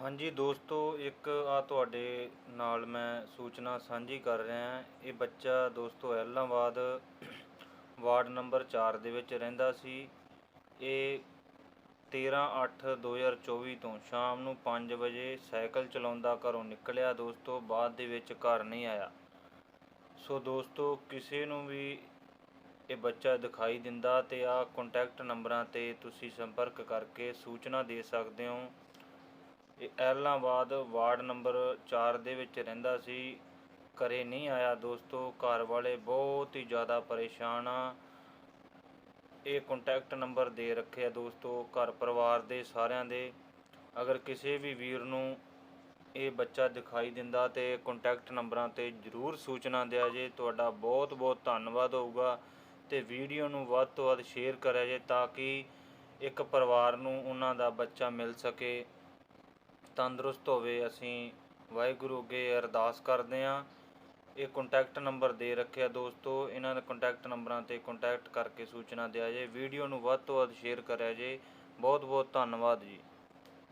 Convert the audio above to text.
ਹਾਂਜੀ ਦੋਸਤੋ, ਇੱਕ ਆ ਤੁਹਾਡੇ ਨਾਲ ਮੈਂ ਸੂਚਨਾ ਸਾਂਝੀ ਕਰ ਰਿਹਾ ਹਾਂ। ਇਹ ਬੱਚਾ ਦੋਸਤੋ ਐਲਾਂਬਾਦ ਵਾਰਡ ਨੰਬਰ 4 ਦੇ ਵਿੱਚ ਰਹਿੰਦਾ ਸੀ। ਇਹ 13/8/2024 ਤੋਂ ਸ਼ਾਮ ਨੂੰ 5 ਵਜੇ ਸਾਈਕਲ ਚਲਾਉਂਦਾ ਘਰੋਂ ਨਿਕਲਿਆ। ਦੋਸਤੋ, ਬਾਅਦ ਦੇ ਵਿੱਚ ਘਰ ਨਹੀਂ ਆਇਆ। ਸੋ ਦੋਸਤੋ, ਕਿਸੇ ਨੂੰ ਵੀ ਇਹ ਬੱਚਾ ਦਿਖਾਈ ਦਿੰਦਾ ਤੇ ਆ ਕੰਟੈਕਟ ਨੰਬਰਾਂ ਤੇ ਤੁਸੀਂ ਸੰਪਰਕ ਕਰਕੇ ਸੂਚਨਾ ਦੇ ਸਕਦੇ ਹੋ। ਇਹ ਐਲਾਂਬਾਦ ਵਾਰਡ ਨੰਬਰ 4 ਦੇ ਵਿੱਚ ਰਹਿੰਦਾ ਸੀ। ਘਰੇ ਨਹੀਂ ਆਇਆ। ਦੋਸਤੋ, ਘਰ ਵਾਲੇ ਬਹੁਤ ਹੀ ਜ਼ਿਆਦਾ ਪਰੇਸ਼ਾਨ ਆ। ਇਹ ਕੰਟੈਕਟ ਨੰਬਰ ਦੇ ਰੱਖੇ ਆ ਦੋਸਤੋ, ਘਰ ਪਰਿਵਾਰ ਦੇ ਸਾਰਿਆਂ ਦੇ। ਅਗਰ ਕਿਸੇ ਵੀ ਵੀਰ ਨੂੰ ਇਹ ਬੱਚਾ ਦਿਖਾਈ ਦਿੰਦਾ ਤੇ ਕੰਟੈਕਟ ਨੰਬਰਾਂ ਤੇ ਜਰੂਰ ਸੂਚਨਾ ਦਿਆ ਜੇ, ਤੁਹਾਡਾ ਬਹੁਤ ਬਹੁਤ ਧੰਨਵਾਦ ਹੋਊਗਾ। ਤੇ ਵੀਡੀਓ ਨੂੰ ਵੱਧ ਤੋਂ ਵੱਧ ਸ਼ੇਅਰ ਕਰਿਆ ਜੇ ਤਾਂ ਕਿ ਇੱਕ ਪਰਿਵਾਰ ਨੂੰ ਉਹਨਾਂ ਦਾ ਬੱਚਾ ਮਿਲ ਸਕੇ। ਤੰਦਰੁਸਤ ਹੋਵੇ, ਅਸੀਂ ਵਾਹਿਗੁਰੂ ਅੱਗੇ ਅਰਦਾਸ ਕਰਦੇ ਹਾਂ। ਇਹ ਕੰਟੈਕਟ ਨੰਬਰ ਦੇ ਰੱਖਿਆ ਦੋਸਤੋ, ਇਹਨਾਂ ਦੇ ਕੰਟੈਕਟ ਨੰਬਰਾਂ ਤੇ ਕੰਟੈਕਟ ਕਰਕੇ ਸੂਚਨਾ ਦਿਆ ਜੇ। ਵੀਡੀਓ ਨੂੰ ਵੱਧ ਤੋਂ ਵੱਧ ਸ਼ੇਅਰ ਕਰਿਆ ਜੇ। ਬਹੁਤ ਬਹੁਤ ਧੰਨਵਾਦ ਜੀ।